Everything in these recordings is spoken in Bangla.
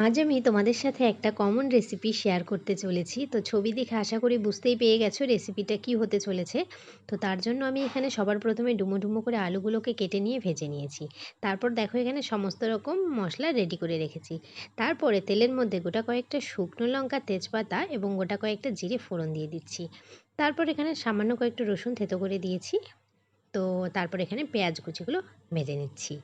আজ আমি তোমাদের সাথে একটা কমন রেসিপি শেয়ার করতে চলেছি। তো ছবি দেখে আশা করি বুঝতেই পেয়ে গেছো রেসিপিটা কি হতে চলেছে। তো তার জন্য আমি এখানে সবার প্রথমে ডুমো ডুমো করে আলুগুলোকে কেটে নিয়ে ভেজে নিয়েছি। তারপর দেখো এখানে সমস্ত রকম মশলা রেডি করে রেখেছি। তারপরে তেলের মধ্যে গোটা কয়েকটা শুকনো লঙ্কা, তেজপাতা এবং গোটা কয়েকটা জিরে ফোড়ন দিয়ে দিচ্ছি। তারপর এখানে সামান্য কয়েকটা রসুন থেতো করে দিয়েছি। তো তারপর এখানে পেঁয়াজ কুচিগুলো ভেজে নিচ্ছি।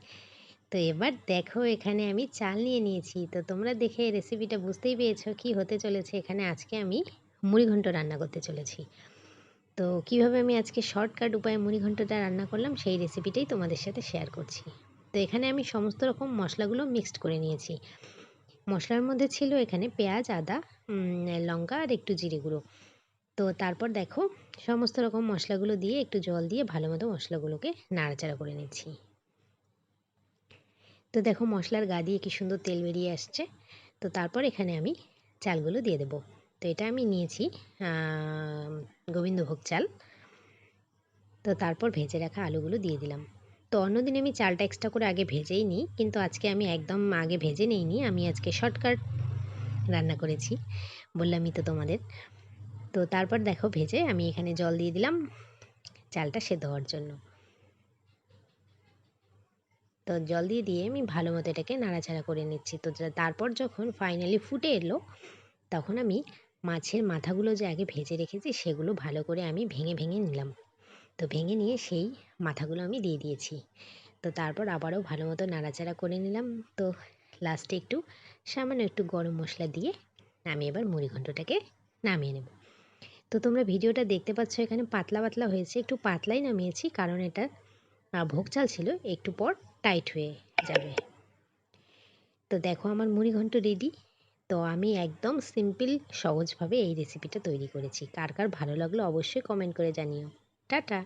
তো এবার দেখো এখানে আমি চাল নিয়ে নিয়েছি। তো তোমরা দেখে রেসিপিটা বুঝতেই পেরেছ কি হতে চলেছে। এখানে আজকে আমি মুড়িঘণ্ট রান্না করতে চলেছি। তো কীভাবে আমি আজকে শর্টকাট উপায়ে মুড়িঘণ্টটা রান্না করলাম, সেই রেসিপিটাই তোমাদের সাথে শেয়ার করছি। তো এখানে আমি সমস্ত রকম মশলাগুলো মিক্সড করে নিয়েছি। মশলার মধ্যে ছিল এখানে পেঁয়াজ, আদা লঙ্কা আর একটু জিরে গুঁড়ো। তো তারপর দেখো সমস্ত রকম মশলাগুলো দিয়ে একটু জল দিয়ে ভালো মতো মশলাগুলোকে নাড়াচাড়া করে নিচ্ছি। তো দেখো মশলার গা দিয়ে কী সুন্দর তেল বেরিয়ে আসছে। তো তারপর এখানে আমি চালগুলো দিয়ে দেবো। তো এটা আমি নিয়েছি গোবিন্দভোগ চাল। তো তারপর ভেজে রাখা আলুগুলো দিয়ে দিলাম। তো অন্যদিন আমি চালটা এক্সট্রা করে আগে ভেজেই নিই, কিন্তু আজকে আমি একদম আগে ভেজে নিইনি, আমি আজকে শর্টকাট রান্না করেছি বললামই তো তোমাদের। তো তারপর দেখো ভেজে আমি এখানে জল দিয়ে দিলাম, চালটা সেদ্ধ হওয়ার জন্য। তো জল দিয়ে দিয়ে আমি ভালো মতো এটাকে নাড়াচাড়া করে নিচ্ছি। তো তারপর যখন ফাইনালি ফুটে এলো, তখন আমি মাছের মাথাগুলো যে আগে ভেজে রেখেছি, সেগুলো ভালো করে আমি ভেঙে ভেঙে নিলাম। তো ভেঙে নিয়ে সেই মাথাগুলো আমি দিয়ে দিয়েছি। তো তারপর আবারও ভালো মতো নাড়াচাড়া করে নিলাম। তো লাস্টে একটু সামান্য একটু গরম মশলা দিয়ে আমি এবার মুড়িঘণ্টটাকে নামিয়ে নেব। তো তোমরা ভিডিওটা দেখতে পাচ্ছ, এখানে পাতলা পাতলা হয়েছে। একটু পাতলাই নামিয়েছি, কারণ এটা ভোগ চাল ছিল। একটু পর টাইট হয়ে যাবে। তো দেখো আমার মুড়ি ঘন্ট রেডি তো আমি একদম সিম্পল সহজভাবে এই রেসিপিটা তৈরি করেছি। কার কার ভালো লাগল অবশ্যই কমেন্ট করে জানিও। টাটা!